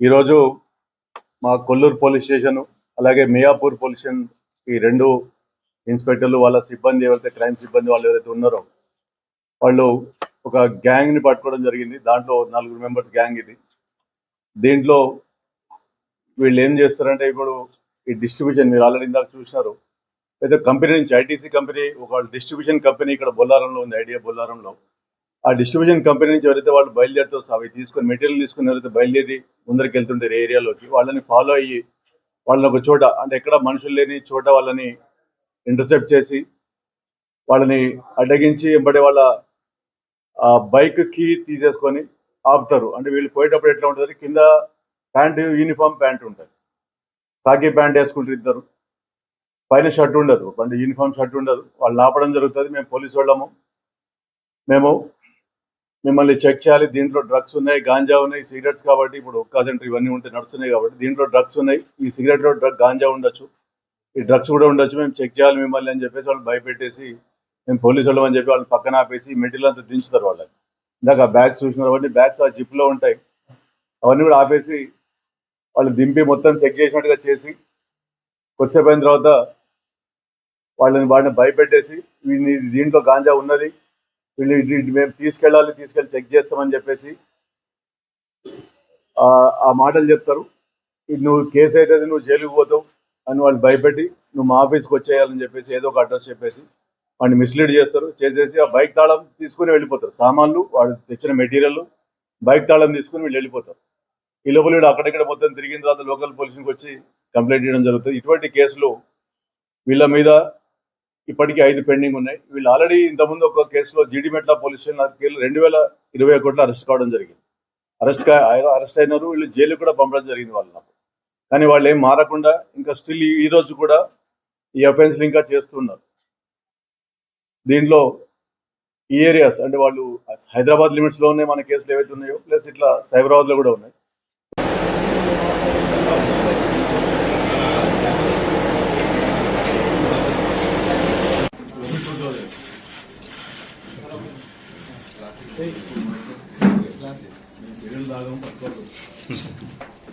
ఈరోజు మా Kolluru police station అలాగే మియాపూర్ పోలీస్ స్టేషన్ ఈ రెండు ఇన్స్పెక్టర్లు వాళ్ళ సిబ్బంది ఎవరైతే క్రైమ్ సిబ్బంది వాళ్ళు ఎవరైతే ఉన్నారో వాళ్ళు ఒక గ్యాంగ్ని పట్టుకోవడం జరిగింది. దాంట్లో నలుగురు మెంబర్స్ గ్యాంగ్ ఇది. దీంట్లో వీళ్ళు ఏం చేస్తారంటే ఇప్పుడు ఈ డిస్ట్రిబ్యూషన్ మీరు ఆల్రెడీ ఇందాక చూసినారు. అయితే కంపెనీ నుంచి ఐటీసీ కంపెనీ ఒక డిస్ట్రిబ్యూషన్ కంపెనీ ఇక్కడ బొల్లారంలో ఉంది ఐడియా బొల్లారంలో. ఆ డిస్ట్రిబ్యూషన్ కంపెనీ నుంచి ఎవరైతే వాళ్ళు బయలుదేరుతో అవి తీసుకొని మెటీరియల్ తీసుకుని ఎవరైతే బయలుదేరి ముందరికి వెళ్తుంటారు ఏరియాలోకి వాళ్ళని ఫాలో అయ్యి వాళ్ళని ఒక చోట అంటే ఎక్కడ మనుషులు లేని చోట వాళ్ళని ఇంటర్సెప్ట్ చేసి వాళ్ళని అడ్డగించి వెంబడే వాళ్ళ ఆ బైక్కి తీసేసుకొని ఆపుతారు. అంటే వీళ్ళు పోయేటప్పుడు ఎట్లా ఉంటుంది? కింద ప్యాంట్ యూనిఫామ్ ప్యాంట్ ఉంటుంది. కాకి ప్యాంట్ వేసుకుంటారు ఇద్దరు. పైన షర్ట్ ఉండదు. అంటే యూనిఫామ్ షర్ట్ ఉండదు. వాళ్ళు ఆపడం జరుగుతుంది. మేము పోలీసు వాళ్ళము. మేము మిమ్మల్ని చెక్ చేయాలి. దీంట్లో డ్రగ్స్ ఉన్నాయి గాంజా ఉన్నాయి సిగరెట్స్ కాబట్టి ఇప్పుడు ఒక్క సెంటర్ ఇవన్నీ ఉంటే నడుస్తున్నాయి కాబట్టి దీంట్లో డ్రగ్స్ ఉన్నాయి. ఈ సిగరెట్లో డ్రగ్ గాంజా ఉండొచ్చు. ఈ డ్రగ్స్ కూడా ఉండొచ్చు. మేము చెక్ చేయాలి మిమ్మల్ని అని చెప్పేసి వాళ్ళు భయపెట్టేసి మేము పోలీసు వాళ్ళం అని చెప్పి వాళ్ళు పక్కన ఆపేసి మెటీరియల్ అంతా దించుతారు వాళ్ళకి ఇందాక ఆ బ్యాగ్స్ చూసినారు కాబట్టి బ్యాగ్స్ ఆ జిప్లో ఉంటాయి. అవన్నీ కూడా ఆపేసి వాళ్ళు దింపి మొత్తం చెక్ చేసినట్టుగా చేసి కొద్దిసేపు అయిన తర్వాత వాళ్ళని వాడిని భయపెట్టేసి దీంట్లో గాంజా ఉన్నది. వీళ్ళు మేము తీసుకెళ్ళాలి తీసుకెళ్ళి చెక్ చేస్తామని చెప్పేసి ఆ ఆ మాటలు చెప్తారు. నువ్వు కేసు అయితే నువ్వు జైలుకు పోతావు అని వాళ్ళు భయపెట్టి నువ్వు మా ఆఫీస్కి వచ్చేయాలని చెప్పేసి ఏదో ఒక అడ్రస్ చెప్పేసి వాడిని మిస్లీడ్ చేస్తారు. చేసేసి ఆ బైక్ తాళం తీసుకుని వెళ్ళిపోతారు. సామాన్లు వాడు తెచ్చిన మెటీరియల్ బైక్ తాళం తీసుకుని వీళ్ళు వెళ్ళిపోతారు. ఈ లోపల వీడు అక్కడిక్కడ మొత్తం తిరిగిన తర్వాత లోకల్ పోలీసులకు వచ్చి కంప్లైంట్ చేయడం జరుగుతుంది. ఇటువంటి కేసులు వీళ్ళ మీద ఇప్పటికీ ఐదు పెండింగ్ ఉన్నాయి. వీళ్ళు ఆల్రెడీ ఇంతకుముందు ఒక కేసులో జీడిమెట్ల పోలీస్ స్టేషన్ రెండు వేల ఇరవై ఒకటిలో అరెస్ట్ కావడం జరిగింది. అరెస్ట్ అరెస్ట్ అయినారు వీళ్ళు జైలు కూడా పంపడం జరిగింది వాళ్ళని కానీ వాళ్ళు ఏం మారకుండా ఇంకా స్టిల్ ఈ రోజు కూడా ఈ అఫెన్స్లు ఇంకా చేస్తున్నారు. దీంట్లో ఈ ఏరియాస్ అంటే వాళ్ళు హైదరాబాద్ లిమిట్స్లో ఉన్నాయి మన కేసులు ఏవైతే ఉన్నాయో ప్లస్ ఇట్లా సైబరాబాద్లో కూడా ఉన్నాయి. Sería un dragón.